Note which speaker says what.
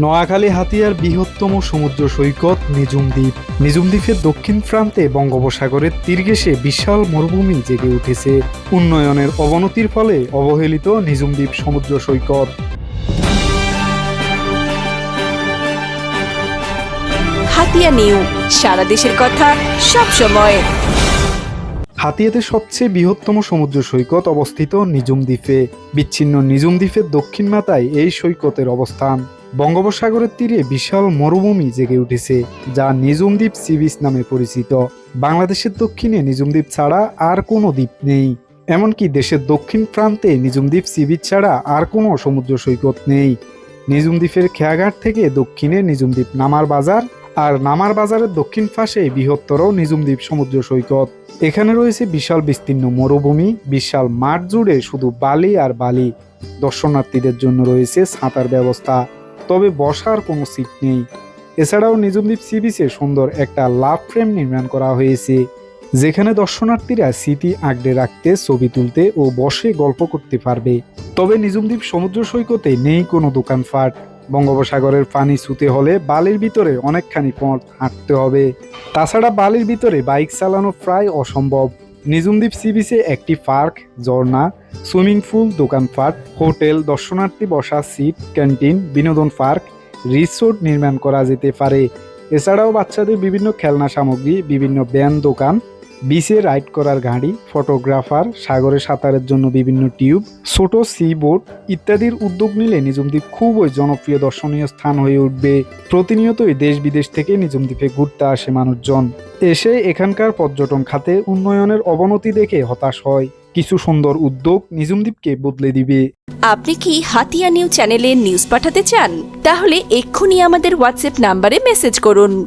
Speaker 1: নোয়াখালী হাতিয়ার বৃহত্তম সমুদ্র সৈকত নিজুম দ্বীপ নিজুম দ্বীপের দক্ষিণ প্রান্তে বঙ্গোপসাগরের তীর বিশাল মরুভূমি জেগে উঠেছে। উন্নয়নের অবনতির ফলে অবহেলিত নিজুম দ্বীপ সমুদ্র সৈকত।
Speaker 2: হাতিয়া নিউ সারা দেশের কথা সব সময়।
Speaker 1: হাতিয়াতে সবচেয়ে বৃহত্তম সমুদ্র সৈকত অবস্থিত নিজুম দ্বীপে বিচ্ছিন্ন নিজুম দ্বীপের দক্ষিণ মাথায় এই সৈকতের অবস্থান। বঙ্গোপসাগরের তীরে বিশাল মরুভূমি জেগে উঠেছে, যা নিজুম দ্বীপ সি নামে পরিচিত। বাংলাদেশের দক্ষিণে নিজুম দ্বীপ ছাড়া আর কোনো দ্বীপ নেই। এমনকি দেশের দক্ষিণ প্রান্তে নিজুম দ্বীপ সি ছাড়া আর কোনো সমুদ্র সৈকত নেই। নিজুম দ্বীপের খেয়াঘাট থেকে দক্ষিণে নিজুম দ্বীপ নামার বাজার আর নামার বাজারের দক্ষিণ পাশে বৃহত্তর নিজুম দ্বীপ সমুদ্র সৈকত। এখানে রয়েছে বিশাল বিস্তীর্ণ মরুভূমি, বিশাল মাঠ জুড়ে শুধু বালি আর বালি। দর্শনার্থীদের জন্য রয়েছে সাঁতার ব্যবস্থা। তবে বসার কোনো সিট নেই। এছাড়াও নিজুম দ্বীপ সি বিচে সুন্দর একটা লাভ ফ্রেম নির্মাণ করা হয়েছে, যেখানে দর্শনার্থীরা স্মৃতি আঁকড়ে রাখতে, ছবি তুলতে ও বসে গল্প করতে পারবে। তবে নিজুম দ্বীপ সমুদ্র সৈকতে নেই কোনো দোকানপাট। বঙ্গোপসাগরের পানি ছুতে হলে বালির ভিতরে অনেকখানি পথ হাঁটতে হবে। তাছাড়া বালির ভিতরে বাইক চালানো প্রায় অসম্ভব। নিজুমদ্বীপ সি বিচে একটি পার্ক, ঝর্ণা, সুইমিং পুল, দোকানপাট, হোটেল, দর্শনার্থী বসা সিট, ক্যান্টিন, বিনোদন পার্ক, রিসোর্ট নির্মাণ করা যেতে পারে। এছাড়াও বাচ্চাদের বিভিন্ন খেলনা সামগ্রী, বিভিন্ন ব্যায়াম দোকান বিচে রাইড করার গাড়ি, ফটোগ্রাফার, সাগরে সাঁতারের জন্য বিভিন্ন টিউব, ছোট সি বোট ইত্যাদির উদ্যোগ নিলে নিজুমদ্বীপ খুবই জনপ্রিয় দর্শনীয় স্থান হয়ে উঠবে। প্রতিনিয়তই দেশ বিদেশ থেকে নিজুমদ্বীপে ঘুরতে আসে মানুষজন। এসে এখানকার পর্যটন খাতে উন্নয়নের অবনতি দেখে হতাশ হয়। কিছু সুন্দর উদ্যোগ নিজুমদ্বীপকে বদলে দিবে।
Speaker 2: আপনি কি হাতিয়া নিউ চ্যানেলে নিউজ পাঠাতে চান? তাহলে এক্ষুনি আমাদের হোয়াটসঅ্যাপ নাম্বারে মেসেজ করুন।